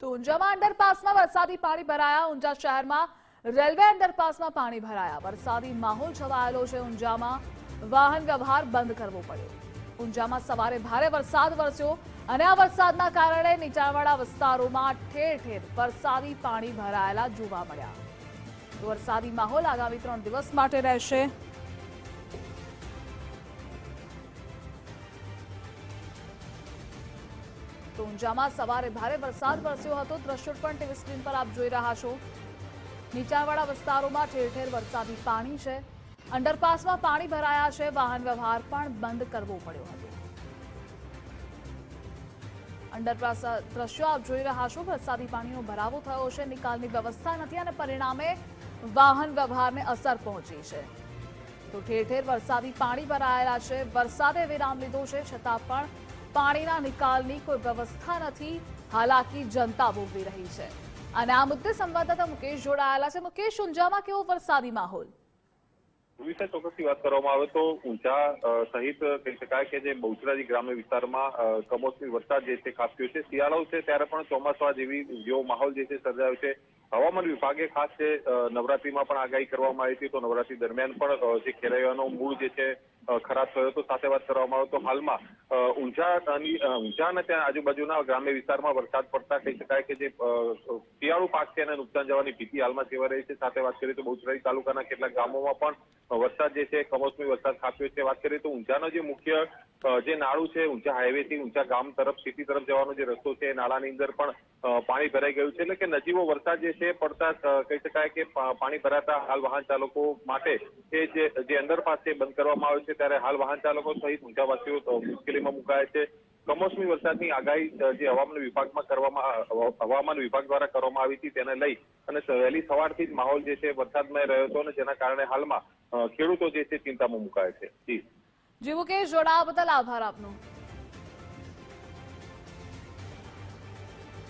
તો ઊંઝામાં અંડરપાસમાં વરસાદી પાણી ભરાયા. ઊંઝા શહેરમાં રેલવે અંડરપાસમાં પાણી ભરાયા. વરસાદી માહોલ છવાયેલો છે ઊંઝામાં. વાહન વ્યવહાર બંધ કરવો પડ્યો. ઊંઝામાં સવારે ભારે વરસાદ વરસ્યો અને આ વરસાદના કારણે નીચાણવાળા વિસ્તારોમાં ઠેર ઠેર વરસાદી પાણી ભરાયેલા જોવા મળ્યા. વરસાદી માહોલ આગામી ત્રણ દિવસ માટે રહેશે. તો ઊંઝામાં સવારે ભારે વરસાદ વરસ્યો હતો. દ્રશ્યો પણ ટીવી સ્ક્રીન પર આપ જોઈ રહ્યા છો. નીચાણવાળા વિસ્તારોમાં ઠેર ઠેર વરસાદી પાણી છે. અંડરપાસમાં પાણી ભરાયા છે. વાહન વ્યવહાર પણ બંધ કરવો પડ્યો હતો. અંડરપાસ દ્રશ્યો આપ જોઈ રહ્યા છો. વરસાદી પાણીનો ભરાવો થયો છે. નિકાલની વ્યવસ્થા નથી અને પરિણામે વાહન વ્યવહારને અસર પહોંચી છે. તો ઠેર ઠેર વરસાદી પાણી ભરાયેલા છે. વરસાદે વિરામ લીધો છે. છતાં પણ પાણીના નિકાલની કોઈ વ્યવસ્થા નથી. હાલાકી જનતા ભોગવી રહી છે. અને આ મુદ્દે સંવાદદાતા મુકેશ જોડાયેલા છે. મુકેશ, ઊંઝામાં કેવો વરસાદી માહોલ? વિશે ચોક્કસથી વાત કરવામાં આવે તો ઊંચા સહિત કહી શકાય કે જે બહુચરાજી ગ્રામ્ય વિસ્તારમાં કમોસમી વરસાદ જે છે ખાબક્યો છે. શિયાળો છે ત્યારે પણ ચોમાસા જેવી જેવો માહોલ જે છે સર્જાયો છે. હવામાન વિભાગે ખાસ અ, નવરાત્રીમાં પણ આગાહી કરવામાં આવી હતી. તો નવરાત્રી દરમિયાન પણ જે ખેલૈયાનો મૂળ જે છે ખરાબ થયો હતો સાથે વાત કરવામાં આવે તો હાલમાં ઊંઝાની અ, ઊંઝા અને ત્યાં આજુબાજુના ગ્રામ્ય વિસ્તારમાં વરસાદ પડતા કહી શકાય કે જે શિયાળુ પાક છે એને નુકસાન જવાની ભીતિ હાલમાં સેવા રહી છે. સાથે વાત કરીએ તો બહુચરાજી તાલુકાના કેટલાક ગામોમાં પણ વરસાદ જે છે કમોસમી વરસાદ ખાપ્યો છે. વાત કરીએ તો ઊંઝાનો જે મુખ્ય જે નાળું છે ઊંઝા હાઈવે થી ઊંઝા ગામ તરફ સિટી તરફ જવાનો જે રસ્તો છે એ નાળાની અંદર પણ પાણી ભરાઈ ગયું છે. એટલે કે નજીવો વરસાદ જે છે પડતા કહી શકાય કે પાણી ભરાતા હાલ વાહન ચાલકો માટે એ જે અંડરપાસ છે બંધ કરવામાં આવ્યો છે. ત્યારે હાલ વાહન ચાલકો સહિત ઊંઝાવાસીઓ મુશ્કેલીમાં મુકાયા છે. કમોસમી વરસાદની આગાહી જે હવામાન વિભાગમાં કરવામાં હવામાન વિભાગ દ્વારા કરવામાં આવી હતી તેને લઈ અને વહેલી સવારથી જ માહોલ જે છે વરસાદમય રહ્યો હતો અને જેના કારણે હાલમાં ખેડૂતો જે છે ચિંતામાં મુકાયા છે. જી. જી મુકેશ જોડાવા બદલ આભાર આપનો.